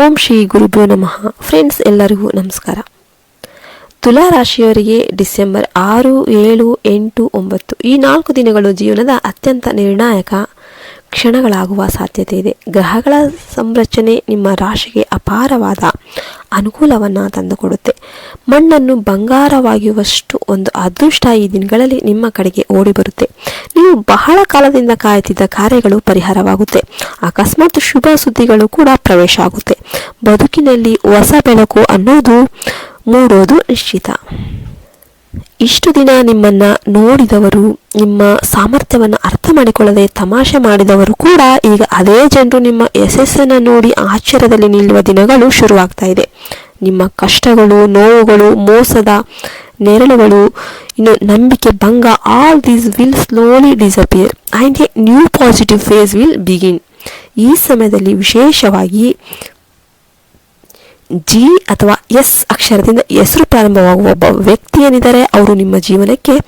ಓಂ ಶ್ರೀ ಗುರುಭ್ಯೋ ನಮಃ. ಫ್ರೆಂಡ್ಸ್ ಎಲ್ಲರಿಗೂ ನಮಸ್ಕಾರ. ತುಲಾ ರಾಶಿಯವರಿಗೆ ಡಿಸೆಂಬರ್ ಆರು, ಏಳು, ಎಂಟು, ಒಂಬತ್ತು ಈ ನಾಲ್ಕು ದಿನಗಳು ಜೀವನದ ಅತ್ಯಂತ ನಿರ್ಣಾಯಕ ಕ್ಷಣಗಳಾಗುವ ಸಾಧ್ಯತೆ ಇದೆ. ಗ್ರಹಗಳ ಸಂರಚನೆ ನಿಮ್ಮ ರಾಶಿಗೆ ಅಪಾರವಾದ ಅನುಕೂಲವನ್ನು ತಂದುಕೊಡುತ್ತೆ. ಮಣ್ಣನ್ನು ಬಂಗಾರವಾಗಿರುವಷ್ಟು ಒಂದು ಅದೃಷ್ಟ ಈ ದಿನಗಳಲ್ಲಿ ನಿಮ್ಮ ಕಡೆಗೆ ಓಡಿ ಬರುತ್ತೆ ನೀವು ಬಹಳ ಕಾಲದಿಂದ ಕಾಯುತ್ತಿದ್ದ ಕಾರ್ಯಗಳು ಪರಿಹಾರವಾಗುತ್ತೆ. ಅಕಸ್ಮಾತ್ ಶುಭ ಸುದ್ದಿಗಳು ಕೂಡ ಪ್ರವೇಶ ಆಗುತ್ತೆ. ಬದುಕಿನಲ್ಲಿ ಹೊಸ ಬೆಳಕು ಅನ್ನೋದು ಮೂಡೋದು ನಿಶ್ಚಿತ. ಇಷ್ಟು ದಿನ ನಿಮ್ಮನ್ನ ನೋಡಿದವರು, ನಿಮ್ಮ ಸಾಮರ್ಥ್ಯವನ್ನು ಅರ್ಥ ಮಾಡಿಕೊಳ್ಳದೆ ತಮಾಷೆ ಮಾಡಿದವರು ಕೂಡ ಈಗ ಅದೇ ಜನರು ನಿಮ್ಮ ಯಶಸ್ಸನ್ನು ನೋಡಿ ಆಶ್ಚರ್ಯದಲ್ಲಿ ನಿಲ್ಲುವ ದಿನಗಳು ಶುರುವಾಗ್ತಾ ಇದೆ. ನಿಮ್ಮ ಕಷ್ಟಗಳು, ನೋವುಗಳು, ಮೋಸದ ನೆರಳುಗಳು, ಇನ್ನು ನಂಬಿಕೆ ಭಂಗ all these will slowly disappear and a new positive phase will begin. ಈ ಸಮಯದಲ್ಲಿ ವಿಶೇಷವಾಗಿ ಜಿ ಅಥವಾ ಎಸ್ ಅಕ್ಷರದಿಂದ ಹೆಸರು ಪ್ರಾರಂಭವಾಗುವ ಒಬ್ಬ ವ್ಯಕ್ತಿ ಏನಿದ್ದಾರೆ, ಅವರು ನಿಮ್ಮ ಜೀವನಕ್ಕೆ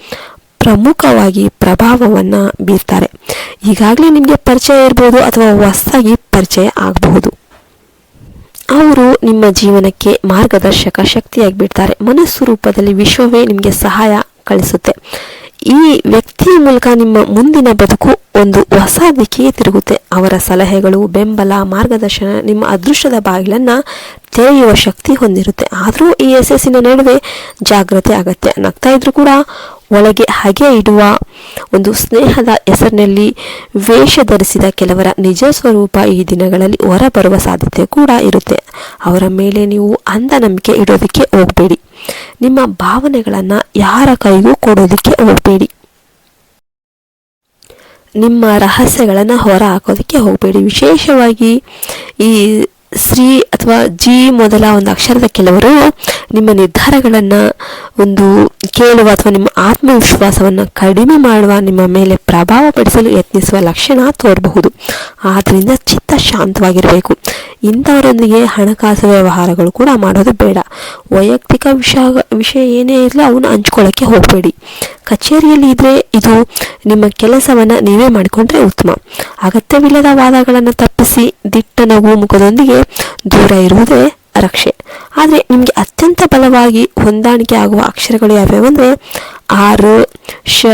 ಪ್ರಮುಖವಾಗಿ ಪ್ರಭಾವವನ್ನು ಬೀರ್ತಾರೆ. ಈಗಾಗಲೇ ನಿಮಗೆ ಪರಿಚಯ ಇರ್ಬೋದು ಅಥವಾ ಹೊಸದಾಗಿ ಪರಿಚಯ ಆಗಬಹುದು. ಅವರು ನಿಮ್ಮ ಜೀವನಕ್ಕೆ ಮಾರ್ಗದರ್ಶಕ ಶಕ್ತಿಯಾಗಿ ಬಿಡ್ತಾರೆ ಮನಸ್ಸು ರೂಪದಲ್ಲಿ ವಿಶ್ವವೇ ನಿಮಗೆ ಸಹಾಯ ಕಳಿಸುತ್ತೆ. ಈ ವ್ಯಕ್ತಿಯ ಮೂಲಕ ನಿಮ್ಮ ಮುಂದಿನ ಬದುಕು ಒಂದು ಹೊಸ ದಿಕ್ಕಿಗೆ ತಿರುಗುತ್ತೆ. ಅವರ ಸಲಹೆಗಳು, ಬೆಂಬಲ, ಮಾರ್ಗದರ್ಶನ ನಿಮ್ಮ ಅದೃಷ್ಟದ ಬಾಗಿಲನ್ನು ತೆರೆಯುವ ಶಕ್ತಿ ಹೊಂದಿರುತ್ತೆ. ಆದರೂ ಈ ಯಶಸ್ಸಿನ ನಡುವೆ ಜಾಗ್ರತೆ, ಅಗತ್ಯ ನಗ್ತಾ ಇದ್ರೂ ಕೂಡ ಒಳಗೆ ಹಾಗೆ ಇಡುವ ಒಂದು ಸ್ನೇಹದ ಹೆಸರಿನಲ್ಲಿ ವೇಷ ಧರಿಸಿದ ಕೆಲವರ ನಿಜ ಸ್ವರೂಪ ಈ ದಿನಗಳಲ್ಲಿ ಹೊರಬರುವ ಸಾಧ್ಯತೆ ಕೂಡ ಇರುತ್ತೆ. ಅವರ ಮೇಲೆ ನೀವು ಅಂಧ ನಂಬಿಕೆ ಇಡೋದಕ್ಕೆ ಹೋಗಬೇಡಿ. ನಿಮ್ಮ ಭಾವನೆಗಳನ್ನು ಯಾರ ಕೈಗೂ ಕೊಡೋದಕ್ಕೆ ಹೋಗಬೇಡಿ. ನಿಮ್ಮ ರಹಸ್ಯಗಳನ್ನು ಹೊರ ಹಾಕೋದಕ್ಕೆ ಹೋಗಬೇಡಿ. ವಿಶೇಷವಾಗಿ ಈ ಶ್ರೀ ಅಥವಾ ಜಿ ಮೊದಲ ಒಂದು ಅಕ್ಷರದ ಕೆಲವರು ನಿಮ್ಮ ನಿರ್ಧಾರಗಳನ್ನು ಒಂದು ಕೇಳುವ ಅಥವಾ ನಿಮ್ಮ ಆತ್ಮವಿಶ್ವಾಸವನ್ನು ಕಡಿಮೆ ಮಾಡುವ, ನಿಮ್ಮ ಮೇಲೆ ಪ್ರಭಾವ ಪಡಿಸಲು ಯತ್ನಿಸುವ ಲಕ್ಷಣ ತೋರಬಹುದು. ಆದ್ದರಿಂದ ಚಿತ್ತ ಶಾಂತವಾಗಿರಬೇಕು. ಇಂಥವರೊಂದಿಗೆ ಹಣಕಾಸು ವ್ಯವಹಾರಗಳು ಕೂಡ ಮಾಡೋದು ಬೇಡ. ವೈಯಕ್ತಿಕ ವಿಷಯ ವಿಷಯ ಏನೇ ಇರಲಿ ಅವನ್ನ ಹಂಚ್ಕೊಳ್ಳೋಕ್ಕೆ ಹೋಗಬೇಡಿ. ಕಚೇರಿಯಲ್ಲಿ ಇದ್ದರೆ ಇದು ನಿಮ್ಮ ಕೆಲಸವನ್ನು ನೀವೇ ಮಾಡಿಕೊಂಡ್ರೆ ಉತ್ತಮ. ಅಗತ್ಯವಿಲ್ಲದ ವಾದಗಳನ್ನು ತಪ್ಪಿಸಿ ದಿಟ್ಟ ನಗು ಮುಖದೊಂದಿಗೆ ದೂರ ಇರುವುದೇ ರಕ್ಷೆ. ಆದರೆ ನಿಮಗೆ ಅತ್ಯಂತ ಬಲವಾಗಿ ಹೊಂದಾಣಿಕೆ ಆಗುವ ಅಕ್ಷರಗಳು ಯಾವ್ಯಾವು ಅಂದರೆ ಆರ್, ಶ,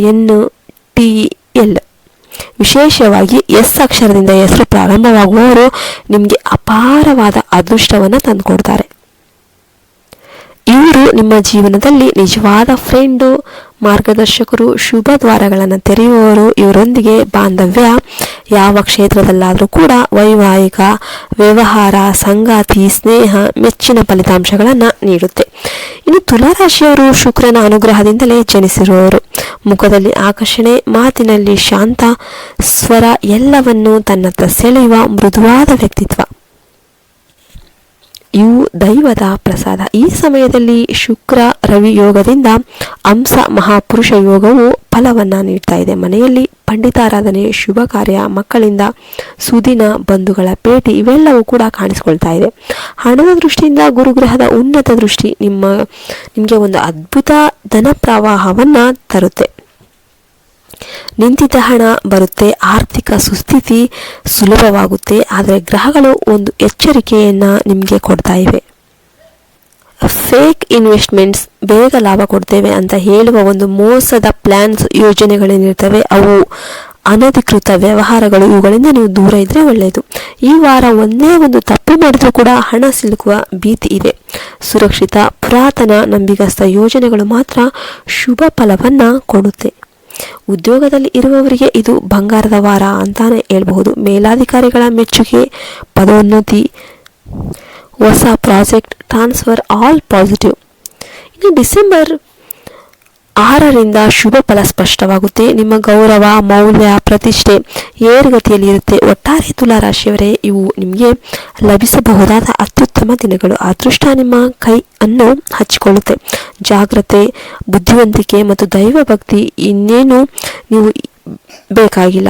ಎನ್, ಟಿ, ಎಲ್. ವಿಶೇಷವಾಗಿ ಎಸ್ ಅಕ್ಷರದಿಂದ ಹೆಸರು ಪ್ರಾರಂಭವಾಗುವವರು ನಿಮಗೆ ಅಪಾರವಾದ ಅದೃಷ್ಟವನ್ನು ತಂದುಕೊಡ್ತಾರೆ. ಇವರು ನಿಮ್ಮ ಜೀವನದಲ್ಲಿ ನಿಜವಾದ ಫ್ರೆಂಡು, ಮಾರ್ಗದರ್ಶಕರು, ಶುಭ ದ್ವಾರಗಳನ್ನು ತೆರೆಯುವವರು. ಇವರೊಂದಿಗೆ ಬಾಂಧವ್ಯ ಯಾವ ಕ್ಷೇತ್ರದಲ್ಲಾದರೂ ಕೂಡ ವೈವಾಹಿಕ ವ್ಯವಹಾರ, ಸಂಗಾತಿ, ಸ್ನೇಹ ಮೆಚ್ಚಿನ ಫಲಿತಾಂಶಗಳನ್ನು ನೀಡುತ್ತೆ. ಇನ್ನು ತುಲಾರಾಶಿಯವರು ಶುಕ್ರನ ಅನುಗ್ರಹದಿಂದಲೇ ಜನಿಸಿರುವವರು. ಮುಖದಲ್ಲಿ ಆಕರ್ಷಣೆ ಮಾತಿನಲ್ಲಿ ಶಾಂತ ಸ್ವರ ಎಲ್ಲವನ್ನೂ ತನ್ನತ್ತ ಸೆಳೆಯುವ ಮೃದುವಾದ ವ್ಯಕ್ತಿತ್ವ. ಇವು ದೈವದ ಪ್ರಸಾದ. ಈ ಸಮಯದಲ್ಲಿ ಶುಕ್ರ ರವಿ ಯೋಗದಿಂದ ಅಂಶ ಮಹಾಪುರುಷ ಯೋಗವು ಫಲವನ್ನು ನೀಡ್ತಾ ಇದೆ. ಮನೆಯಲ್ಲಿ ಪಂಡಿತಾರಾಧನೆ, ಶುಭ ಕಾರ್ಯ, ಮಕ್ಕಳಿಂದ ಸುದಿನ ಬಂಧುಗಳ ಭೇಟಿ ಇವೆಲ್ಲವೂ ಕೂಡ ಕಾಣಿಸ್ಕೊಳ್ತಾ ಇದೆ. ಹಣದ ದೃಷ್ಟಿಯಿಂದ ಗುರುಗ್ರಹದ ಉನ್ನತ ದೃಷ್ಟಿ ನಿಮ್ಮ, ನಿಮಗೆ ಒಂದು ಅದ್ಭುತ ಧನ ಪ್ರವಾಹವನ್ನು ತರುತ್ತೆ. ನಿಂತಿದ್ದ ಹಣ ಬರುತ್ತೆ, ಆರ್ಥಿಕ ಸುಸ್ಥಿತಿ ಸುಲಭವಾಗುತ್ತೆ, ಆದರೆ ಗ್ರಹಗಳು ಒಂದು ಎಚ್ಚರಿಕೆಯನ್ನು ನಿಮಗೆ ಕೊಡ್ತಾ ಇವೆ. ಫೇಕ್ ಇನ್ವೆಸ್ಟ್ಮೆಂಟ್ಸ್ ಬೇಗ ಲಾಭ ಕೊಡ್ತೇವೆ ಅಂತ ಹೇಳುವ ಒಂದು ಮೋಸದ ಪ್ಲ್ಯಾನ್ಸ್ ಯೋಜನೆಗಳೇನಿರ್ತವೆ, ಅವು ಅನಧಿಕೃತ ವ್ಯವಹಾರಗಳು. ಇವುಗಳಿಂದ ನೀವು ದೂರ ಇದ್ದರೆ ಒಳ್ಳೆಯದು ಈ ವಾರ ಒಂದೇ ಒಂದು ತಪ್ಪು ಮಾಡಿದರೂ ಕೂಡ ಹಣ ಸಿಲುಕುವ ಭೀತಿ ಇದೆ. ಸುರಕ್ಷಿತ, ಪುರಾತನ ನಂಬಿಗಸ್ತ ಯೋಜನೆಗಳು ಮಾತ್ರ ಶುಭ ಫಲವನ್ನು ಕೊಡುತ್ತೆ. ಉದ್ಯೋಗದಲ್ಲಿ ಇರುವವರಿಗೆ ಇದು ಬಂಗಾರದ ವಾರ ಅಂತಾನೆ ಹೇಳ್ಬಹುದು. ಮೇಲಾಧಿಕಾರಿಗಳ ಮೆಚ್ಚುಗೆ, ಪದೋನ್ನತಿ, ಹೊಸ ಪ್ರಾಜೆಕ್ಟ್, ಟ್ರಾನ್ಸ್ಫರ್, ಆಲ್ ಪಾಸಿಟಿವ್. ಇನ್ನು ಡಿಸೆಂಬರ್ ಆರರಿಂದ ಶುಭ ಫಲ ಸ್ಪಷ್ಟವಾಗುತ್ತೆ. ನಿಮ್ಮ ಗೌರವ, ಮೌಲ್ಯ, ಪ್ರತಿಷ್ಠೆ ಏರುಗತಿಯಲ್ಲಿ ಇರುತ್ತೆ. ಒಟ್ಟಾರೆ ತುಲಾ ರಾಶಿಯವರೇ ಇವು ನಿಮಗೆ ಲಭಿಸಬಹುದಾದ ಅತ್ಯುತ್ತಮ ದಿನಗಳು. ಅದೃಷ್ಟ ನಿಮ್ಮ ಕೈ ಅನ್ನು ಹಚ್ಚಿಕೊಳ್ಳುತ್ತೆ ಜಾಗ್ರತೆ, ಬುದ್ಧಿವಂತಿಕೆ ಮತ್ತು ದೈವ ಭಕ್ತಿ ಇನ್ನೇನು ನೀವು ಬೇಕಾಗಿಲ್ಲ.